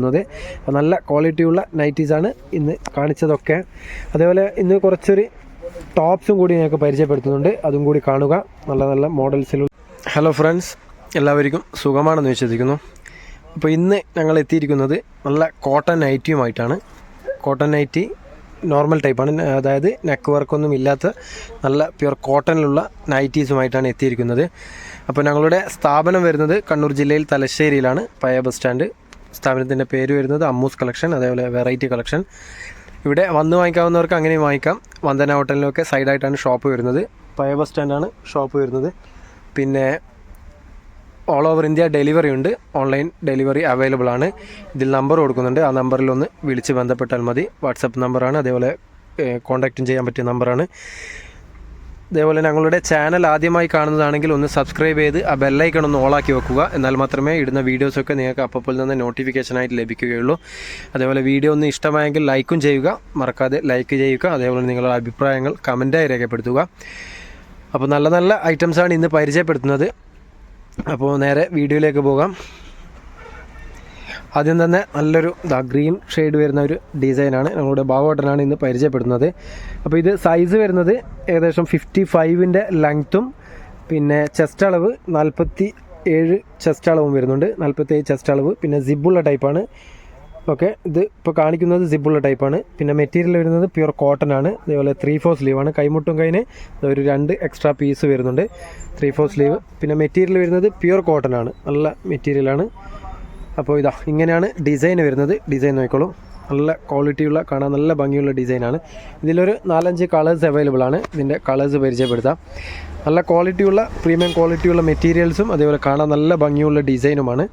പരിചയപ്പെടുത്തുന്നത് അപ്പോൾ നല്ല ക്വാളിറ്റിയുള്ള നൈറ്റീസാണ് ഇന്ന് കാണിച്ചതൊക്കെ. അതേപോലെ ഇന്ന് കുറച്ചൊരു ടോപ്സും കൂടി ഞങ്ങൾക്ക് പരിചയപ്പെടുത്തുന്നുണ്ട്. അതും കൂടി കാണുക. നല്ല നല്ല മോഡൽസിലുള്ള ഹലോ ഫ്രണ്ട്സ് എല്ലാവർക്കും സുഖമാണെന്ന് വിശ്വസിക്കുന്നു. അപ്പോൾ ഇന്ന് ഞങ്ങൾ എത്തിയിരിക്കുന്നത് നല്ല കോട്ടൺ നൈറ്റിയുമായിട്ടാണ് കോട്ടൺ നൈറ്റി നോർമൽ ടൈപ്പാണ് അതായത് നെക്ക് വർക്കൊന്നും ഇല്ലാത്ത നല്ല പ്യുർ കോട്ടണിലുള്ള നൈറ്റീസുമായിട്ടാണ് എത്തിയിരിക്കുന്നത്. അപ്പോൾ ഞങ്ങളുടെ സ്ഥാപനം വരുന്നത് കണ്ണൂർ ജില്ലയിൽ തലശ്ശേരിയിലാണ് പയ ബസ് സ്റ്റാൻഡ് സ്ഥാപനത്തിന്റെ പേര് വരുന്നത് അമ്മൂസ് കളക്ഷൻ അതേപോലെ വെറൈറ്റി കളക്ഷൻ. ഇവിടെ വന്ന് വാങ്ങിക്കാവുന്നവർക്ക് അങ്ങനെയും വാങ്ങിക്കാം. വന്ദന ഹോട്ടലിലൊക്കെ സൈഡായിട്ടാണ് ഷോപ്പ് വരുന്നത്. പഴയ ബസ് സ്റ്റാൻഡാണ് ഷോപ്പ് വരുന്നത്. പിന്നെ ഓൾ ഓവർ ഇന്ത്യ ഡെലിവറി ഉണ്ട്. ഓൺലൈൻ ഡെലിവറി അവൈലബിൾ ആണ്. ഇതിൽ നമ്പർ കൊടുക്കുന്നുണ്ട്. ആ നമ്പറിൽ ഒന്ന് വിളിച്ച് ബന്ധപ്പെട്ടാൽ മതി. വാട്സപ്പ് നമ്പറാണ് അതേപോലെ കോൺടാക്റ്റും ചെയ്യാൻ പറ്റിയ നമ്പറാണ് അതേപോലെ ഞങ്ങളുടെ ചാനൽ ആദ്യമായി കാണുന്നതാണെങ്കിൽ ഒന്ന് സബ്സ്ക്രൈബ് ചെയ്ത് ആ ബെല്ലൈക്കൺ ഒന്ന് ഓളാക്കി വെക്കുക. എന്നാൽ മാത്രമേ ഇടുന്ന വീഡിയോസൊക്കെ നിങ്ങൾക്ക് അപ്പോൾ തന്നെ നോട്ടിഫിക്കേഷനായിട്ട് ലഭിക്കുകയുള്ളൂ. അതേപോലെ വീഡിയോ ഒന്ന് ഇഷ്ടമായെങ്കിൽ ലൈക്കും ചെയ്യുക. മറക്കാതെ ലൈക്ക് ചെയ്യുക. അതേപോലെ നിങ്ങളുടെ അഭിപ്രായങ്ങൾ കമന്റായി രേഖപ്പെടുത്തുക. അപ്പോൾ നല്ല നല്ല ഐറ്റംസാണ് ഇന്ന് പരിചയപ്പെടുത്തുന്നത്. അപ്പോൾ നേരെ വീഡിയോയിലേക്ക് പോകാം. ആദ്യം തന്നെ നല്ലൊരു ഗ്രീൻ ഷെയ്ഡ് വരുന്ന ഒരു ഡിസൈനാണ്. ഞങ്ങളുടെ ബാവോട്ടനാണ് ഇന്ന് പരിചയപ്പെടുന്നത് അപ്പോൾ ഇത് സൈസ് വരുന്നത് ഏകദേശം ഫിഫ്റ്റി ഫൈവിന്റെ ലെങ്ത്തും പിന്നെ ചെസ്റ്റ് അളവ് നാൽപ്പത്തി ഏഴ് ചെസ്റ്റ് അളവും വരുന്നുണ്ട്. നാൽപ്പത്തി ഏഴ് ചെസ്റ്റ് അളവ് പിന്നെ സിബുള്ള ടൈപ്പാണ് ഓക്കെ ഇത് ഇപ്പോൾ കാണിക്കുന്നത് സിബുള്ള ടൈപ്പാണ് പിന്നെ മെറ്റീരിയൽ വരുന്നത് പ്യുർ കോട്ടൺ ആണ്. അതേപോലെ ത്രീ ഫോർ സ്ലീവാണ് കൈമുട്ടും കൈന് ഒരു രണ്ട് എക്സ്ട്രാ പീസ് വരുന്നുണ്ട്. ത്രീ ഫോർ സ്ലീവ് പിന്നെ മെറ്റീരിയൽ വരുന്നത് പ്യുർ കോട്ടൺ ആണ്. നല്ല മെറ്റീരിയലാണ് അപ്പോൾ ഇതാ ഇങ്ങനെയാണ് ഡിസൈൻ വരുന്നത്. ഡിസൈൻ നോക്കിക്കോളൂ. നല്ല ക്വാളിറ്റിയുള്ള കാണാൻ നല്ല ഭംഗിയുള്ള ഡിസൈനാണ് ഇതിലൊരു നാലഞ്ച് കളേഴ്സ് അവൈലബിൾ ആണ്. ഇതിന്റെ കളേഴ്സ് പരിചയപ്പെടുത്താം. നല്ല ക്വാളിറ്റിയുള്ള പ്രീമിയം ക്വാളിറ്റിയുള്ള മെറ്റീരിയൽസും അതേപോലെ കാണാൻ നല്ല ഭംഗിയുള്ള ഡിസൈനുമാണ്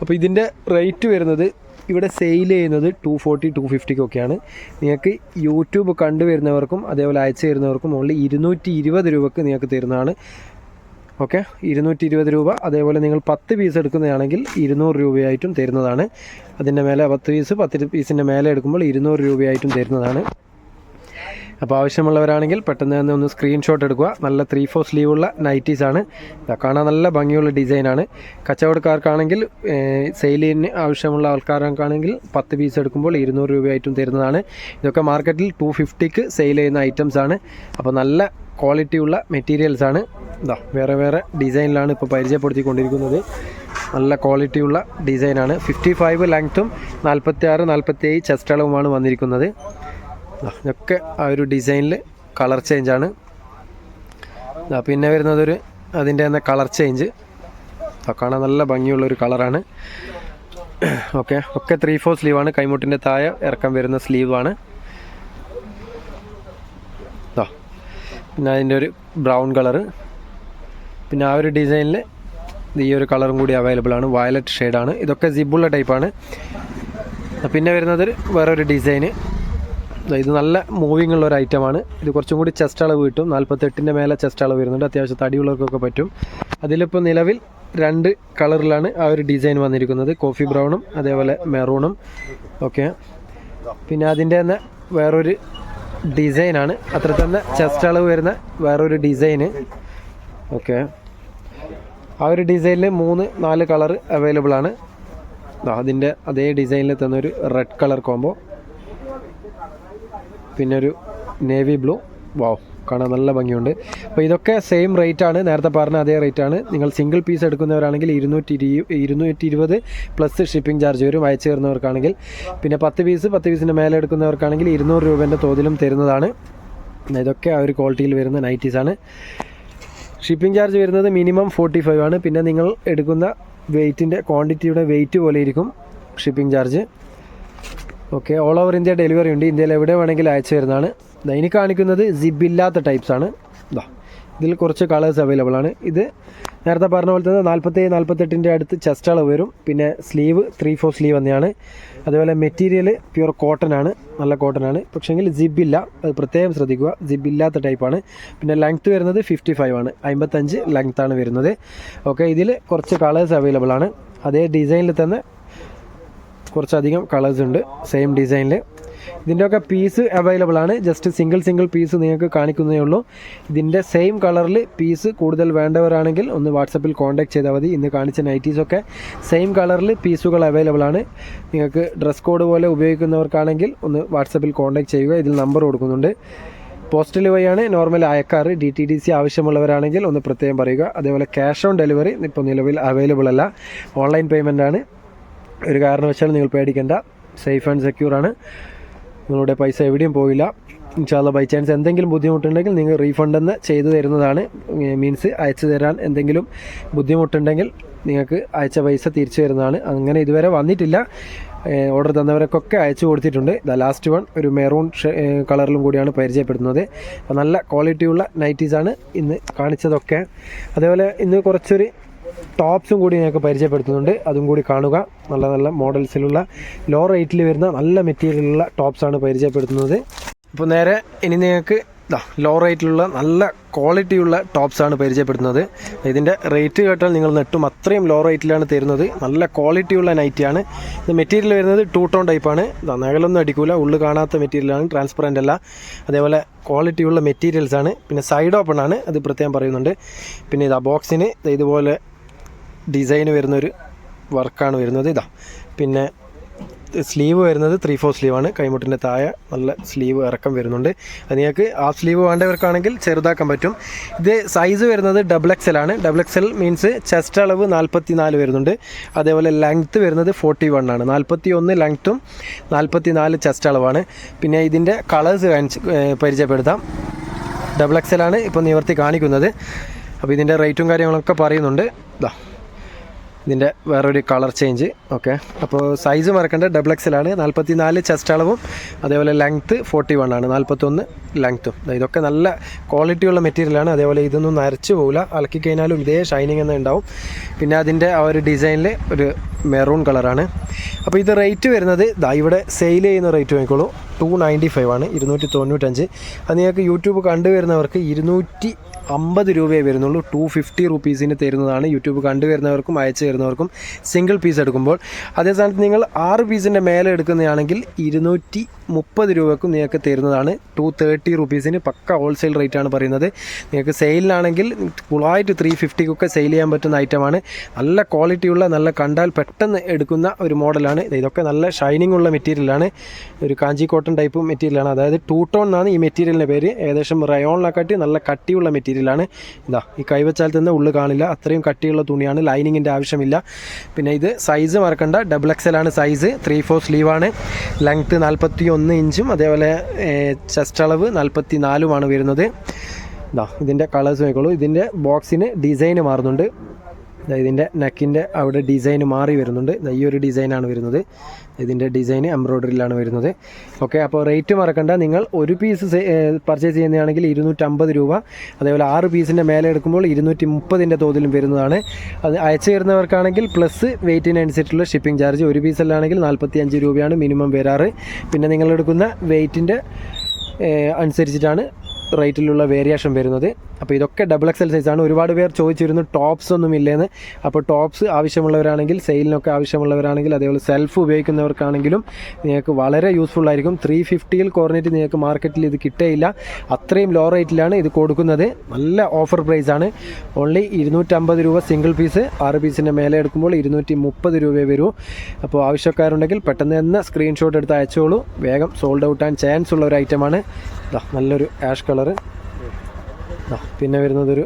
അപ്പോൾ ഇതിന്റെ റേറ്റ് വരുന്നത് ഇവിടെ സെയിൽ ചെയ്യുന്നത് ടു ഫോർട്ടി ടു ഫിഫ്റ്റിക്കൊക്കെയാണ് നിങ്ങൾക്ക് യൂട്യൂബ് കണ്ടുവരുന്നവർക്കും അതേപോലെ അയച്ചു തരുന്നവർക്കും ഓൺലി ഇരുന്നൂറ്റി ഇരുപത് രൂപക്ക് നിങ്ങൾക്ക് തരുന്നതാണ്. ഓക്കെ ഇരുന്നൂറ്റി ഇരുപത് രൂപ. അതേപോലെ നിങ്ങൾ പത്ത് പീസ് എടുക്കുന്നതാണെങ്കിൽ ഇരുന്നൂറ് രൂപയായിട്ടും തരുന്നതാണ്. അതിന്റെ മേലെ പത്ത് പീസ് പത്ത് പീസിന്റെ മേലെ എടുക്കുമ്പോൾ ഇരുന്നൂറ് രൂപയായിട്ടും തരുന്നതാണ്. അപ്പോൾ ആവശ്യമുള്ളവരാണെങ്കിൽ പെട്ടെന്ന് തന്നെ ഒന്ന് സ്ക്രീൻഷോട്ട് എടുക്കുക. നല്ല ത്രീ ഫോർ സ്ലീവുള്ള നൈറ്റീസ് ആണ്. ഇതാ കാണാൻ നല്ല ഭംഗിയുള്ള ഡിസൈനാണ് കച്ചവടക്കാർക്കാണെങ്കിൽ സെയിലിന് ആവശ്യമുള്ള ആൾക്കാർക്കാണെങ്കിൽ പത്ത് പീസ് എടുക്കുമ്പോൾ ഇരുന്നൂറ് രൂപയായിട്ടും തരുന്നതാണ്. ഇതൊക്കെ മാർക്കറ്റിൽ ടു ഫിഫ്റ്റിക്ക് സെയിൽ ചെയ്യുന്ന ഐറ്റംസാണ് അപ്പോൾ നല്ല ക്വാളിറ്റിയുള്ള ആണ് ഇതാ വേറെ വേറെ ഡിസൈനിലാണ് ഇപ്പോൾ പരിചയപ്പെടുത്തിക്കൊണ്ടിരിക്കുന്നത്. നല്ല ക്വാളിറ്റിയുള്ള ഡിസൈനാണ്. ഫിഫ്റ്റി ഫൈവ് ലെങ്ത്തും നാൽപ്പത്തി ആറ് നാൽപ്പത്തി ഏഴ് ചെസ്റ്റ് അളവുമാണ് വന്നിരിക്കുന്നത് ഇതൊക്കെ ആ ഒരു ഡിസൈനിൽ കളർ ചേഞ്ചാണ്. പിന്നെ വരുന്നതൊരു അതിന്റെ തന്നെ കളർ ചേഞ്ച്. കാണാൻ നല്ല ഭംഗിയുള്ളൊരു കളറാണ്. ഓക്കെ ഒക്കെ ത്രീ ഫോർ സ്ലീവാണ്. കൈമുട്ടിന്റെ താഴെ ഇറക്കം വരുന്ന സ്ലീവാണ്. പിന്നെ അതിന്റെ ഒരു ബ്രൗൺ കളറ് പിന്നെ ആ ഒരു ഡിസൈനിൽ ഈ ഒരു കളറും കൂടി അവൈലബിൾ ആണ്. വയലറ്റ് ഷെയ്ഡാണ് ഇതൊക്കെ സിബുള്ള ടൈപ്പാണ് പിന്നെ വരുന്നത് വേറൊരു ഡിസൈന് ഇത് നല്ല മൂവിങ് ഉള്ള ഒരു ഐറ്റമാണ് ഇത് കുറച്ചും കൂടി ചെസ്റ്റ് അളവ് കിട്ടും. നാൽപ്പത്തെട്ടിന്റെ മേലെ ചെസ്റ്റ് അളവ് വരുന്നുണ്ട്. അത്യാവശ്യം തടിയുള്ളവർക്കൊക്കെ പറ്റും. അതിലിപ്പോൾ നിലവിൽ രണ്ട് കളറിലാണ് ആ ഒരു ഡിസൈൻ വന്നിരിക്കുന്നത്. കോഫി ബ്രൗണും അതേപോലെ മെറൂണും ഓക്കെ പിന്നെ അതിന്റെ തന്നെ വേറൊരു ഡിസൈനാണ് അത്ര തന്നെ ചെസ്റ്റ് അളവ് വരുന്ന വേറൊരു ഡിസൈൻ ഓക്കെ ആ ഒരു ഡിസൈനിൽ മൂന്ന് നാല് കളർ അവൈലബിൾ ആണ്. അതിന്റെ അതേ ഡിസൈനിൽ തന്നെ ഒരു റെഡ് കളർ കോംബോ പിന്നെ ഒരു നേവി ബ്ലൂ വാവ് കാണാൻ നല്ല ഭംഗിയുണ്ട്. അപ്പോൾ ഇതൊക്കെ സെയിം റേറ്റ് ആണ്. നേരത്തെ പറഞ്ഞ അതേ റേറ്റ് ആണ്. നിങ്ങൾ സിംഗിൾ പീസ് എടുക്കുന്നവരാണെങ്കിൽ ഇരുന്നൂറ്റി ഇരു ഇരുന്നൂറ്റി ഇരുപത് പ്ലസ് ഷിപ്പിംഗ് ചാർജ് വരും. അയച്ചു തരുന്നവർക്കാണെങ്കിൽ. പിന്നെ പത്ത് പീസ് പത്ത് പീസിന്റെ മേലെ എടുക്കുന്നവർക്കാണെങ്കിൽ ഇരുന്നൂറ് രൂപേന്റെ തോതിലും തരുന്നതാണ്. ഇതൊക്കെ ആ ഒരു ക്വാളിറ്റിയിൽ വരുന്ന നൈറ്റീസാണ് ഷിപ്പിംഗ് ചാർജ് വരുന്നത് മിനിമം ഫോർട്ടി ഫൈവ് ആണ്. പിന്നെ നിങ്ങൾ എടുക്കുന്ന വെയ്റ്റിന്റെ ക്വാണ്ടിറ്റിയുടെ വെയിറ്റ് പോലെ ഇരിക്കും shipping charge okay all over India delivery ഉണ്ട്. ഇന്ത്യയിൽ എവിടെ വേണമെങ്കിലും അയച്ചു തരുന്നതാണ്. ഇനി കാണിക്കുന്നത് ജിബില്ലാത്ത ടൈപ്സ് ആണ്. ദാ ഇതിൽ കുറച്ച് കളേഴ്സ് അവൈലബിൾ ആണ്. ഇത് നേരത്തെ പറഞ്ഞ പോലെ തന്നെ നാൽപ്പത്തേഴ് നാൽപ്പത്തെട്ടിന്റെ അടുത്ത് ചെസ്റ്റ് അളവ് വരും. പിന്നെ സ്ലീവ് ത്രീ ഫോർ സ്ലീവ് തന്നെയാണ് അതുപോലെ മെറ്റീരിയൽ പ്യുർ കോട്ടൺ ആണ്. നല്ല കോട്ടൺ ആണ്. പക്ഷേങ്കിൽ ജിബ് ഇല്ല. അത് പ്രത്യേകം ശ്രദ്ധിക്കുക. ജിബ് ഇല്ലാത്ത ടൈപ്പാണ് പിന്നെ ലെങ്ത്ത് വരുന്നത് ഫിഫ്റ്റി ഫൈവ് ആണ്. അമ്പത്തഞ്ച് ലെങ്ത് ആണ് വരുന്നത്. ഓക്കെ ഇതിൽ കുറച്ച് കളേഴ്സ് അവൈലബിൾ ആണ്. അതേ ഡിസൈനിൽ തന്നെ കുറച്ചധികം കളേഴ്സ് ഉണ്ട്. സെയിം ഡിസൈനിൽ ഇതിന്റെയൊക്കെ പീസ് അവൈലബിൾ ആണ്. ജസ്റ്റ് സിംഗിൾ സിംഗിൾ പീസ് നിങ്ങൾക്ക് കാണിക്കുന്നതേ ഉള്ളൂ. ഇതിന്റെ സെയിം കളറിൽ പീസ് കൂടുതൽ വേണ്ടവരാണെങ്കിൽ ഒന്ന് വാട്സപ്പിൽ കോൺടാക്ട് ചെയ്താൽ മതി. ഇന്ന് കാണിച്ച നൈറ്റീസൊക്കെ സെയിം കളറിൽ പീസുകൾ അവൈലബിൾ ആണ്. നിങ്ങൾക്ക് ഡ്രസ് കോഡ് പോലെ ഉപയോഗിക്കുന്നവർക്കാണെങ്കിൽ ഒന്ന് വാട്സപ്പിൽ കോൺടാക്ട് ചെയ്യുക. ഇതിൽ നമ്പർ കൊടുക്കുന്നുണ്ട്. പോസ്റ്റൽ വഴിയാണ് നോർമൽ അയക്കാറ് ഡി ടി ഡി സി ആവശ്യമുള്ളവരാണെങ്കിൽ ഒന്ന് പ്രത്യേകം പറയുക. അതേപോലെ ക്യാഷ് ഓൺ ഡെലിവറി ഇപ്പോൾ നിലവിൽ അവൈലബിൾ അല്ല. ഓൺലൈൻ പേയ്മെന്റ് ആണ്. ഒരു കാരണവശാലും നിങ്ങൾ പേടിക്കേണ്ട. സേഫ് ആൻഡ് സെക്യൂർ ആണ്. നിങ്ങളുടെ പൈസ എവിടെയും പോയില്ല. ഇൻഷാല്ല ബൈ ചാൻസ് എന്തെങ്കിലും ബുദ്ധിമുട്ടുണ്ടെങ്കിൽ നിങ്ങൾ റീഫണ്ട് എന്ന് ചെയ്തു തരുന്നതാണ്. മീൻസ് അയച്ചു തരാൻ എന്തെങ്കിലും ബുദ്ധിമുട്ടുണ്ടെങ്കിൽ നിങ്ങൾക്ക് അയച്ച പൈസ തിരിച്ചു തരുന്നതാണ്. അങ്ങനെ ഇതുവരെ വന്നിട്ടില്ല. ഓർഡർ തന്നവർക്കൊക്കെ അയച്ചു കൊടുത്തിട്ടുണ്ട്. ദ ലാസ്റ്റ് വൺ ഒരു മെറൂൺ കളറിലും കൂടിയാണ് പരിചയപ്പെടുന്നത്. നല്ല ക്വാളിറ്റിയുള്ള നൈറ്റീസാണ് ഇന്ന് കാണിച്ചതൊക്കെ. അതേപോലെ ഇന്ന് കുറച്ചൊരു ടോപ്സും കൂടി ഞങ്ങൾക്ക് പരിചയപ്പെടുത്തുന്നുണ്ട്. അതും കൂടി കാണുക. നല്ല നല്ല മോഡൽസിലുള്ള ലോ റേറ്റിൽ വരുന്ന നല്ല മെറ്റീരിയലുള്ള ടോപ്സാണ് പരിചയപ്പെടുത്തുന്നത്. അപ്പോൾ നേരെ ഇനി നിങ്ങൾക്ക് ലോ റേറ്റിലുള്ള നല്ല ക്വാളിറ്റിയുള്ള ടോപ്സാണ് പരിചയപ്പെടുത്തുന്നത്. ഇതിന്റെ റേറ്റ് കേട്ടാൽ നിങ്ങൾ നെട്ടും അത്രയും ലോ റേറ്റിലാണ് തരുന്നത്. നല്ല ക്വാളിറ്റിയുള്ള നൈറ്റിയാണ് ഇത് മെറ്റീരിയൽ വരുന്നത് ടൂ ടോൺ ടൈപ്പാണ് നഗലൊന്നും അടിക്കൂല. ഉള്ളു കാണാത്ത മെറ്റീരിയലാണ് ട്രാൻസ്പെറന്റ് അല്ല. അതേപോലെ ക്വാളിറ്റിയുള്ള മെറ്റീരിയൽസാണ് പിന്നെ സൈഡ് ഓപ്പൺ ആണ്. അത് പ്രത്യേകം പറയുന്നുണ്ട്. പിന്നെ ഇതാ ബോക്സിന് ഇതുപോലെ ഡിസൈൻ വരുന്നൊരു വർക്കാണ് വരുന്നത്. ഇതാ പിന്നെ സ്ലീവ് വരുന്നത് ത്രീ ഫോർ സ്ലീവാണ് കൈമുട്ടിന്റെ താഴെ നല്ല സ്ലീവ് ഇറക്കം വരുന്നുണ്ട്. അത് നിങ്ങൾക്ക് ഹാഫ് സ്ലീവ് വേണ്ടവർക്കാണെങ്കിൽ ചെറുതാക്കാൻ പറ്റും. ഇത് സൈസ് വരുന്നത് ഡബിൾ എക്സ് എൽ ആണ്. Double X L means chest അളവ് നാൽപ്പത്തി നാല് വരുന്നുണ്ട്. അതേപോലെ ലെങ്ത്ത് വരുന്നത് ഫോർട്ടി വൺ ആണ്. നാൽപ്പത്തി ഒന്ന് ലെങ്ത്തും നാൽപ്പത്തി നാല് ചെസ്റ്റ് അളവാണ്. പിന്നെ ഇതിന്റെ കളേഴ്സ് കാണിച്ച് പരിചയപ്പെടുത്താം. ഡബിൾ എക്സ് എൽ ആണ് ഇപ്പോൾ നിവർത്തി കാണിക്കുന്നത്. അപ്പോൾ ഇതിന്റെ റേറ്റും കാര്യങ്ങളൊക്കെ പറയുന്നുണ്ട്. ഇതാ. ഇതിന്റെ വേറൊരു കളർ ചേഞ്ച്. ഓക്കെ അപ്പോൾ സൈസ് മറക്കേണ്ട. ഡബിൾ എക്സലാണ് നാൽപ്പത്തി നാല് ചെസ്റ്റ് അളവും. അതേപോലെ ലെങ്ത്ത് ഫോർട്ടി വൺ ആണ് നാൽപ്പത്തൊന്ന് ലെങ്ത്തും ഇതൊക്കെ നല്ല ക്വാളിറ്റിയുള്ള മെറ്റീരിയലാണ് അതേപോലെ ഇതൊന്നും നരച്ചു പോകില്ല അലക്കി കഴിഞ്ഞാലും ഇതേ ഷൈനിങ് എന്ന് ഉണ്ടാവും. പിന്നെ അതിന്റെ ആ ഒരു ഡിസൈനിൽ ഒരു മെറൂൺ കളറാണ് അപ്പോൾ ഇത് റേറ്റ് വരുന്നത് ഇവിടെ സെയിൽ ചെയ്യുന്ന റേറ്റ് വാങ്ങിക്കോളൂ. ടു നയന്റി ഫൈവ് ആണ് ഇരുന്നൂറ്റി തൊണ്ണൂറ്റഞ്ച് അത് നിങ്ങൾക്ക് യൂട്യൂബ് കണ്ടുവരുന്നവർക്ക് ഇരുന്നൂറ്റി അമ്പത് രൂപയെ വരുന്നുള്ളൂ. ടു ഫിഫ്റ്റി റുപ്പീസിന് തരുന്നതാണ് യൂട്യൂബ് കണ്ടുവരുന്നവർക്കും അയച്ചു തരുന്നവർക്കും സിംഗിൾ പീസ് എടുക്കുമ്പോൾ. അതേ സമയത്ത് നിങ്ങൾ ആറ് പീസിന്റെ മേലെ എടുക്കുന്നതാണെങ്കിൽ ഇരുന്നൂറ്റി മുപ്പത് രൂപക്കും നിങ്ങൾക്ക് തരുന്നതാണ്. ടു തേർട്ടി റുപ്പീസിന് പക്ക ഹോൾസെയിൽ റേറ്റ് ആണ് പറയുന്നത്. നിങ്ങൾക്ക് സെയിലിനാണെങ്കിൽ ഫുള്ളായിട്ട് ത്രീ ഫിഫ്റ്റിക്കൊക്കെ സെയിൽ ചെയ്യാൻ പറ്റുന്ന ഐറ്റമാണ് നല്ല ക്വാളിറ്റിയുള്ള നല്ല കണ്ടാൽ പെട്ടെന്ന് എടുക്കുന്ന ഒരു മോഡലാണ് ഇതൊക്കെ നല്ല ഷൈനിങ് ഉള്ള മെറ്റീരിയലാണ് ഒരു കാഞ്ചി കോട്ടൺ ടൈപ്പ് മെറ്റീരിയലാണ് അതായത് ടൂ ടോൺ എന്നാണ് ഈ മെറ്റീരിയലിന്റെ പേര്. ഏകദേശം റയോണിനെക്കാട്ടി നല്ല കട്ടിയുള്ള മെറ്റീരിയലാണ് ഇതാ ഈ കൈവച്ചാൽ തന്നെ ഉള്ളു കാണില്ല. അത്രയും കട്ടിയുള്ള തുണിയാണ്. ലൈനിങ്ങിന്റെ ആവശ്യമില്ല. പിന്നെ ഇത് സൈസ് മറക്കണ്ട. ഡബിൾ എക്സൽ ആണ് സൈസ് ത്രീ ഫോർ സ്ലീവാണ് ലെങ്ത്ത് നാൽപ്പത്തി ഒന്ന് ഇഞ്ചും അതേപോലെ ചെസ്റ്റ് അളവ് നാൽപ്പത്തി നാലുമാണ് വരുന്നത്. ഇതാ ഇതിന്റെ കളേഴ്സ് നോക്കിക്കോളൂ. ഇതിന്റെ ബോക്സിന് ഡിസൈന് മാറുന്നുണ്ട്. ഇതിന്റെ നെക്കിന്റെ അവിടെ ഡിസൈൻ മാറി വരുന്നുണ്ട്. ഈ ഒരു ഡിസൈനാണ് വരുന്നത്. ഇതിന്റെ ഡിസൈൻ എംബ്രോയ്ഡറിയിലാണ് വരുന്നത്. ഓക്കെ അപ്പോൾ റേറ്റ് മറക്കണ്ട. നിങ്ങൾ ഒരു പീസ് പർച്ചേസ് ചെയ്യുന്നതാണെങ്കിൽ ഇരുന്നൂറ്റമ്പത് രൂപ. അതേപോലെ ആറ് പീസിന്റെ മേലെ എടുക്കുമ്പോൾ ഇരുന്നൂറ്റി മുപ്പതിന്റെ തോതിലും വരുന്നതാണ്. അത് അയച്ചു തരുന്നവർക്കാണെങ്കിൽ പ്ലസ് വെയിറ്റിനനുസരിച്ചുള്ള ഷിപ്പിംഗ് ചാർജ് ഒരു പീസിലാണെങ്കിൽ നാൽപ്പത്തി അഞ്ച് രൂപയാണ് മിനിമം വരാറ്. പിന്നെ നിങ്ങളെടുക്കുന്ന വെയിറ്റിന്റെ അനുസരിച്ചിട്ടാണ് റേറ്റിലുള്ള വേരിയേഷൻ വരുന്നത്. അപ്പോൾ ഇതൊക്കെ ഡബിൾ എക്സൽ സൈസാണ് ഒരുപാട് പേർ ചോദിച്ചിരുന്നു ടോപ്സ് ഒന്നും ഇല്ലേന്ന്. അപ്പോൾ ടോപ്സ് ആവശ്യമുള്ളവരാണെങ്കിൽ സെയിലിനൊക്കെ ആവശ്യമുള്ളവരാണെങ്കിൽ അതേപോലെ സെൽഫ് ഉപയോഗിക്കുന്നവർക്കാണെങ്കിലും നിങ്ങൾക്ക് വളരെ യൂസ്ഫുൾ ആയിരിക്കും. ത്രീ ഫിഫ്റ്റിയിൽ കുറഞ്ഞിട്ട് നിങ്ങൾക്ക് മാർക്കറ്റിൽ ഇത് കിട്ടേയില്ല. അത്രയും ലോ റേറ്റിലാണ് ഇത് കൊടുക്കുന്നത്. നല്ല ഓഫർ പ്രൈസ് ആണ്. ഓൺലി ഇരുന്നൂറ്റമ്പത് രൂപ സിംഗിൾ പീസ് ആറ് പീസിന്റെ മേലെ എടുക്കുമ്പോൾ ഇരുന്നൂറ്റി മുപ്പത് രൂപയെ വരൂ. അപ്പോൾ ആവശ്യക്കാരുണ്ടെങ്കിൽ പെട്ടെന്ന് തന്നെ സ്ക്രീൻഷോട്ട് എടുത്ത് അയച്ചോളൂ. വേഗം സോൾഡ് ഔട്ട് ആൻഡ് ചാൻസ് ഉള്ള ഒരു ഐറ്റമാണ് നല്ലൊരു ആഷ് കളറ് പിന്നെ വരുന്നത് ഒരു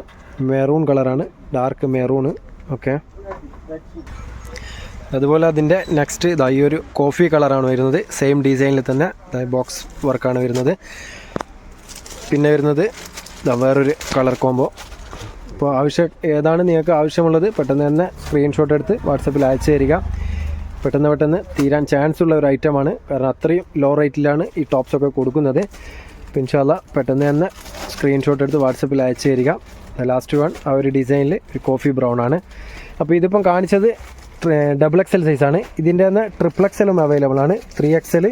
മെറൂൺ കളറാണ് ഡാർക്ക് മെറൂണ് ഓക്കെ അതുപോലെ അതിന്റെ നെക്സ്റ്റ് ഇതാ ഈ ഒരു കോഫി കളറാണ് വരുന്നത്. സെയിം ഡിസൈനിൽ തന്നെ ബോക്സ് വർക്കാണ് വരുന്നത്. പിന്നെ വരുന്നത് ഇതാ വേറൊരു കളർ കോംബോ അപ്പോൾ ആവശ്യം ഏതാണ് നിങ്ങൾക്ക് ആവശ്യമുള്ളത് പെട്ടെന്ന് തന്നെ സ്ക്രീൻഷോട്ട് എടുത്ത് വാട്സപ്പിൽ അയച്ചു തരിക. പെട്ടെന്ന് പെട്ടെന്ന് തീരാൻ ചാൻസ് ഉള്ള ഒരു ഐറ്റമാണ് കാരണം അത്രയും ലോ റേറ്റിലാണ് ഈ ടോപ്സൊക്കെ കൊടുക്കുന്നത്. അപ്പോൾ ഇൻഷാല്ല പെട്ടെന്ന് തന്നെ സ്ക്രീൻഷോട്ട് എടുത്ത് വാട്സപ്പിൽ അയച്ചു തരിക. ലാസ്റ്റ് വൺ ആ ഒരു ഡിസൈനിൽ ഒരു കോഫി ബ്രൗൺ ആണ്. അപ്പോൾ ഇതിപ്പം കാണിച്ചത് ഡബിൾ എക്സൽ സൈസാണ് ഇതിന്റെ തന്നെ ട്രിപ്പിൾ എക്സലും അവൈലബിൾ ആണ്. ത്രീ എക്സൽ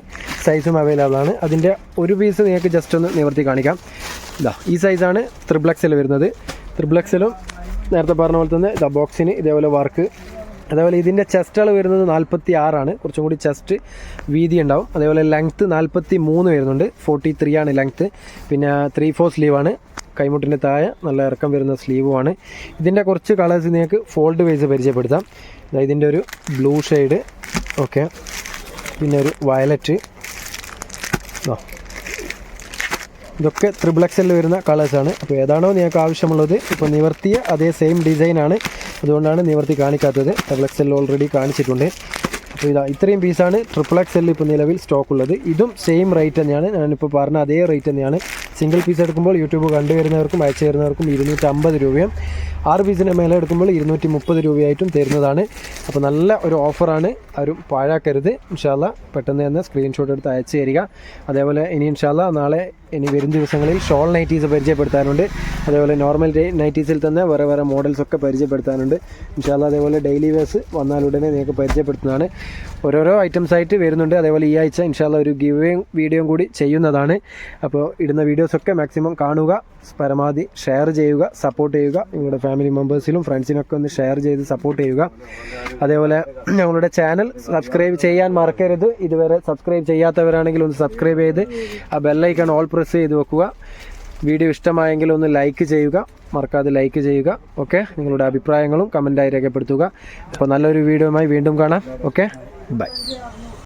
സൈസും അവൈലബിൾ ആണ്. അതിന്റെ ഒരു പീസ് നിങ്ങൾക്ക് ജസ്റ്റ് ഒന്ന് നിവർത്തി കാണിക്കാം. ഇതാ ഈ സൈസാണ് ട്രിപ്പിൾ എക്സൽ വരുന്നത്. ട്രിപ്പിൾ എക്സലും നേരത്തെ പറഞ്ഞ പോലെ തന്നെ ഇതാ ബോക്സിന് ഇതേപോലെ വർക്ക് അതേപോലെ ഇതിന്റെ ചെസ്റ്റ് വരുന്നത് നാൽപ്പത്തി ആറാണ് കുറച്ചും കൂടി ചെസ്റ്റ് വീതി ഉണ്ടാവും. അതേപോലെ ലെങ്ത്ത് നാൽപ്പത്തി മൂന്ന് വരുന്നുണ്ട്. ഫോർട്ടി ത്രീ ആണ് ലെങ്ത്ത് പിന്നെ ത്രീ ഫോർ സ്ലീവാണ് കൈമുട്ടിന്റെ താഴെ നല്ല ഇറക്കം വരുന്ന സ്ലീവുമാണ് ഇതിന്റെ കുറച്ച് കളേഴ്സ് നിങ്ങൾക്ക് ഫോൾഡ് വൈസ് പരിചയപ്പെടുത്താം. ഇതിന്റെ ഒരു ബ്ലൂ ഷെയ്ഡ് ഓക്കെ പിന്നെ ഒരു വയലറ്റ് ഇതൊക്കെ ത്രിബിൾ എക്സലിൽ വരുന്ന കളേഴ്സാണ് അപ്പോൾ ഏതാണോ നിങ്ങൾക്ക് ആവശ്യമുള്ളത് ഇപ്പോൾ നിവർത്തിയ അതേ സെയിം ഡിസൈനാണ് അതുകൊണ്ടാണ് നിവർത്തി കാണിക്കാത്തത്. എക്സലിൽ ഓൾറെഡി കാണിച്ചിട്ടുണ്ട്. അപ്പോൾ ഇതാ ഇത്രയും പീസാണ് ട്രിപ്പിൾ എക്സ് എല്ലിൽ ഇപ്പോൾ നിലവിൽ സ്റ്റോക്ക് ഉള്ളത്. ഇതും സെയിം റേറ്റ് തന്നെയാണ്. ഞാനിപ്പോൾ പറഞ്ഞ അതേ റേറ്റ് തന്നെയാണ്. സിംഗിൾ പീസ് എടുക്കുമ്പോൾ യൂട്യൂബ് കണ്ടുവരുന്നവർക്കും അയച്ചു തരുന്നവർക്കും ഇരുന്നൂറ്റമ്പത് രൂപയും. ആറ് പീസിന്റെ മേലെ എടുക്കുമ്പോൾ ഇരുന്നൂറ്റി മുപ്പത് രൂപയായിട്ടും തരുന്നതാണ്. അപ്പോൾ നല്ല ഒരു ഓഫറാണ് ആരും പാഴാക്കരുത്. ഇൻഷാല്ല പെട്ടെന്ന് തന്നെ സ്ക്രീൻഷോട്ട് എടുത്ത് അയച്ചു തരിക. അതേപോലെ ഇനി ഇൻഷാല്ല നാളെ ഇനി വരും ദിവസങ്ങളിൽ ഷോൾ നൈറ്റീസ് പരിചയപ്പെടുത്താനുണ്ട്. അതേപോലെ നോർമൽ നൈറ്റീസിൽ തന്നെ വേറെ വേറെ മോഡൽസൊക്കെ പരിചയപ്പെടുത്താനുണ്ട്. ഇൻഷാല്ല അതേപോലെ ഡെയിലി വേഴ്സ് വന്നാലുടനെ നിങ്ങൾക്ക് പരിചയപ്പെടുത്തുന്നതാണ്. ഓരോരോ ഐറ്റംസ് ആയിട്ട് വരുന്നുണ്ട്. അതേപോലെ ഈ ആഴ്ച ഇൻഷാല്ല ഒരു ഗിവേയും വീഡിയോയും കൂടി ചെയ്യുന്നതാണ്. അപ്പോൾ ഇടുന്ന വീഡിയോസൊക്കെ മാക്സിമം കാണുക പരമാവധി ഷെയർ ചെയ്യുക സപ്പോർട്ട് ചെയ്യുക. നിങ്ങളുടെ ഫാമിലി മെമ്പേഴ്സിലും ഫ്രണ്ട്സിനൊക്കെ ഒന്ന് ഷെയർ ചെയ്ത് സപ്പോർട്ട് ചെയ്യുക. അതേപോലെ ഞങ്ങളുടെ ചാനൽ സബ്സ്ക്രൈബ് ചെയ്യാൻ മറക്കരുത്. ഇതുവരെ സബ്സ്ക്രൈബ് ചെയ്യാത്തവരാണെങ്കിൽ ഒന്ന് സബ്സ്ക്രൈബ് ചെയ്ത് ആ ബെല്ലൈക്കൺ ഓൾ പ്രസ് ചെയ്ത് വെക്കുക. വീഡിയോ ഇഷ്ടമായെങ്കിൽ ഒന്ന് ലൈക്ക് ചെയ്യുക. മറക്കാതെ ലൈക്ക് ചെയ്യുക. ഓക്കെ നിങ്ങളുടെ അഭിപ്രായങ്ങളും കമന്റായി രേഖപ്പെടുത്തുക. അപ്പോൾ നല്ലൊരു വീഡിയോയുമായി വീണ്ടും കാണാം. Okay bye